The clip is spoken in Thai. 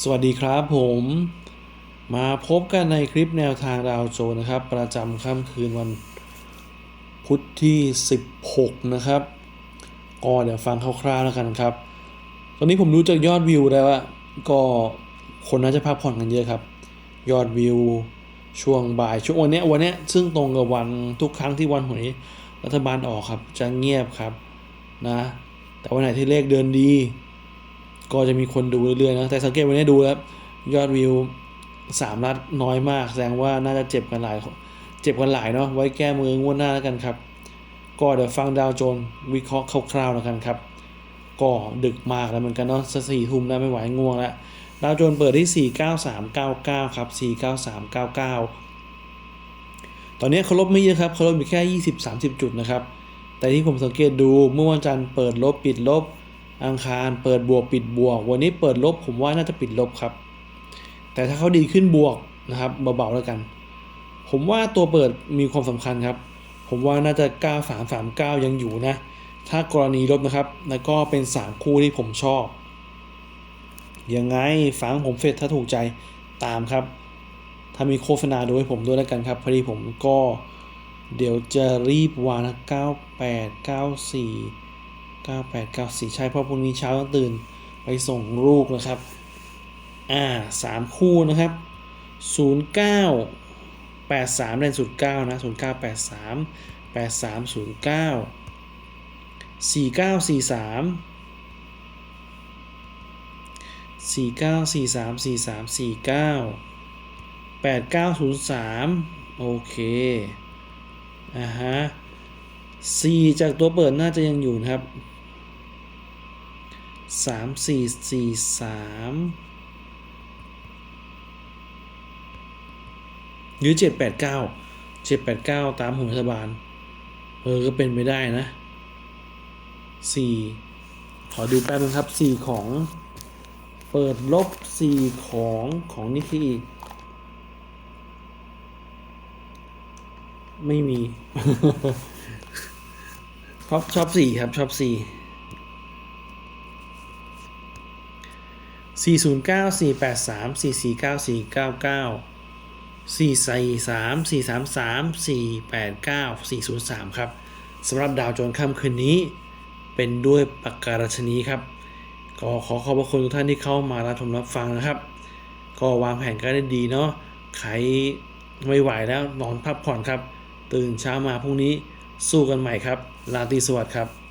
สวัสดีครับผมมาพบกันในคลิปแนวทางดาวโจนส์นะครับ ประจำค่ำคืนวันพุธที่ 16 นะครับก็เดี๋ยวฟังคร่าวๆแล้วกันครับ ตอนนี้ผมดูจากยอดวิวแล้วว่าก็คนน่าจะพักผ่อนกันเยอะครับ ยอดวิวช่วงบ่ายช่วงวันเนี้ยวันเนี้ยซึ่งตรงกับวันทุกครั้งที่วันหวยรัฐบาลออกครับ จะเงียบครับนะ แต่วันไหนที่เลขเดินดี ก็จะมีคนดูเรื่อยๆนะ แต่สังเกตวันนี้ดูแล้วยอดวิวสามลัดน้อยมาก แสดงว่าน่าจะเจ็บกันหลาย เจ็บกันหลายเนาะ ไว้แก้มืองวดหน้าแล้วกันครับ ก็เดี๋ยวฟังดาวโจนส์วิเคราะห์คร่าวๆแล้วกันครับ ก็ดึกมากแล้วเหมือนกันเนาะสักสี่ทุ่มแล้วไม่ไหวง่วงแล้วดาวโจนส์เปิดที่ 49399 ครับ 49399 ตอนนี้เขาลบไม่เยอะครับเขาลบอยู่แค่ 20-30 จุดนะครับ แต่ที่ผมสังเกตดูเมื่อวันจันทร์เปิดลบปิดลบ อังคารเปิดบวกปิดบวก วันนี้เปิดลบผมว่าน่าจะปิดลบครับ แต่ถ้าเขาดีขึ้นบวกนะครับเบาๆแล้วกัน ผมว่าตัวเปิดมีความสำคัญครับ ผมว่าน่าจะ 9339 ยังอยู่นะ ถ้ากรณีลบนะครับ แล้วก็เป็น 3 คู่ที่ผมชอบ ยังไงฟังผมเฟซถ้าถูกใจตามครับ ถ้ามีโฆษณาดูให้ผมด้วยแล้วกันครับ พอดีผมก็เดี๋ยวจะรีบวางนะ 98 94 98 94 ใช่เพราะพรุ่งนี้เช้าต้องตื่นไปส่งลูกนะครับ อ่าสามคู่นะครับ 09 83เล่น09นะ09 83 83 09 4943 4943 4349 8903 โอเค อ่าฮะ 4 จากตัวเปิดน่าจะยังอยู่นะครับ 3 4 4 3หรือ789 789ตามหัวรัฐบาล เออ ก็เป็นไปได้นะ4ขอดูแป๊บนึงครับ4ของเปิดลบ4ของของนิกกี้อีกไม่มี ชอบชอบสี่ครับ ชอบสี่ สี่ศูนย์เก้าสี่แปดสามสี่สี่เก้าสี่เก้าเก้าสี่สี่สามสี่สามสามสี่แปดเก้าสี่ศูนย์สามครับสำหรับดาวโจนส์ค่ำคืนนี้ เป็นด้วยปากการชนีครับ ก็ขอขอบพระคุณทุกท่านที่เข้ามารับชมรับฟังนะครับ ก็วางแผนกันได้ดีเนาะใครไม่ไหวแล้วนอนพักผ่อนครับ ตื่นเช้ามาพรุ่งนี้สู้กันใหม่ครับลาตีสวัสดิ์ครับ